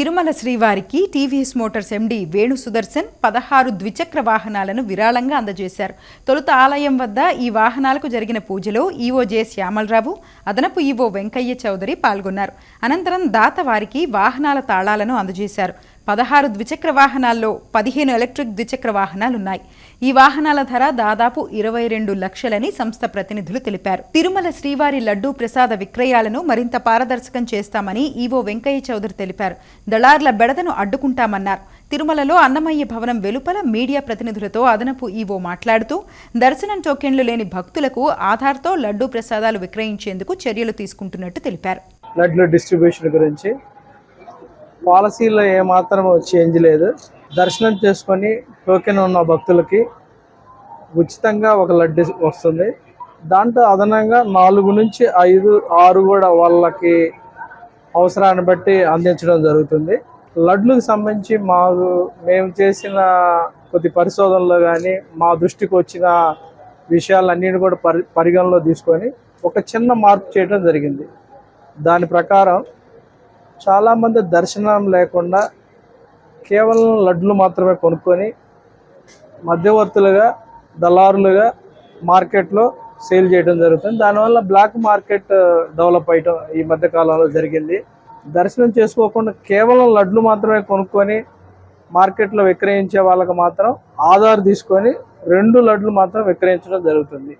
తిరుమల శ్రీవారికి TVS motors MD Venu Sudarshan పదహారు ద్విచక్ర వాహనాలను విరాళంగా అందజేశారు. తొలుత ఆలయం వద్ద ఈ వాహనాలకు జరిగిన పూజలో ఈవో జె శ్యామలరావు అదనపు ఈవో వెంకయ్య చౌదరి పాల్గొన్నారు. అనంతరం దాత వారికి వాహనాల తాళాలను అందజేశారు. పదహారు ద్విచక్ర వాహనాల్లో పదిహేను ఎలక్ట్రిక్ ద్విచక్ర వాహనాలున్నాయి. ఈ వాహనాల ధర దాదాపు ఇరవై రెండు లక్షలని సంస్థ ప్రతినిధులు తెలిపారు. తిరుమల శ్రీవారి లడ్డూ ప్రసాద విక్రయాలను మరింత పారదర్శకం చేస్తామని ఈవో వెంకయ్య చౌదరి తెలిపారు. దళార్ల బెడదను అడ్డుకుంటామన్నారు. తిరుమలలో అన్నమయ్య భవనం వెలుపల మీడియా ప్రతినిధులతో అదనపు ఈవో మాట్లాడుతూ దర్శనం టోకెన్లు లేని భక్తులకు ఆధార్తో లడ్డూ ప్రసాదాలు విక్రయించేందుకు చర్యలు తీసుకుంటున్నట్టు తెలిపారు. లడ్లు డిస్ట్రిబ్యూషన్ గురించి పాలసీలో ఏమాత్రం చేంజ్ లేదు. దర్శనం చేసుకొని టోకెన్ ఉన్న భక్తులకి ఉచితంగా ఒక లడ్డు వస్తుంది. దాంట్లో అదనంగా నాలుగు నుంచి ఐదు ఆరు కూడా వాళ్ళకి అవసరాన్ని బట్టి అందించడం జరుగుతుంది. లడ్లకు సంబంధించి మాకు మేము చేసిన కొద్ది పరిశోధనలో కానీ మా దృష్టికి వచ్చిన విషయాలన్నిటిని కూడా పరి పరిగణలో తీసుకొని ఒక చిన్న మార్పు చేయడం జరిగింది. దాని ప్రకారం చాలామంది దర్శనం లేకుండా కేవలం లడ్లు మాత్రమే కొనుక్కొని మధ్యవర్తులుగా దళారులుగా మార్కెట్లో సేల్ చేయడం జరుగుతుంది. దానివల్ల బ్లాక్ మార్కెట్ డెవలప్ అయ్యటం ఈ మధ్య కాలంలో జరిగింది. దర్శనం చేసుకోకుండా కేవలం లడ్లు మాత్రమే కొనుక్కొని మార్కెట్లో విక్రయించే వాళ్ళకి మాత్రం ఆధార్ తీసుకొని రెండు లడ్లు మాత్రం విక్రయించడం జరుగుతుంది.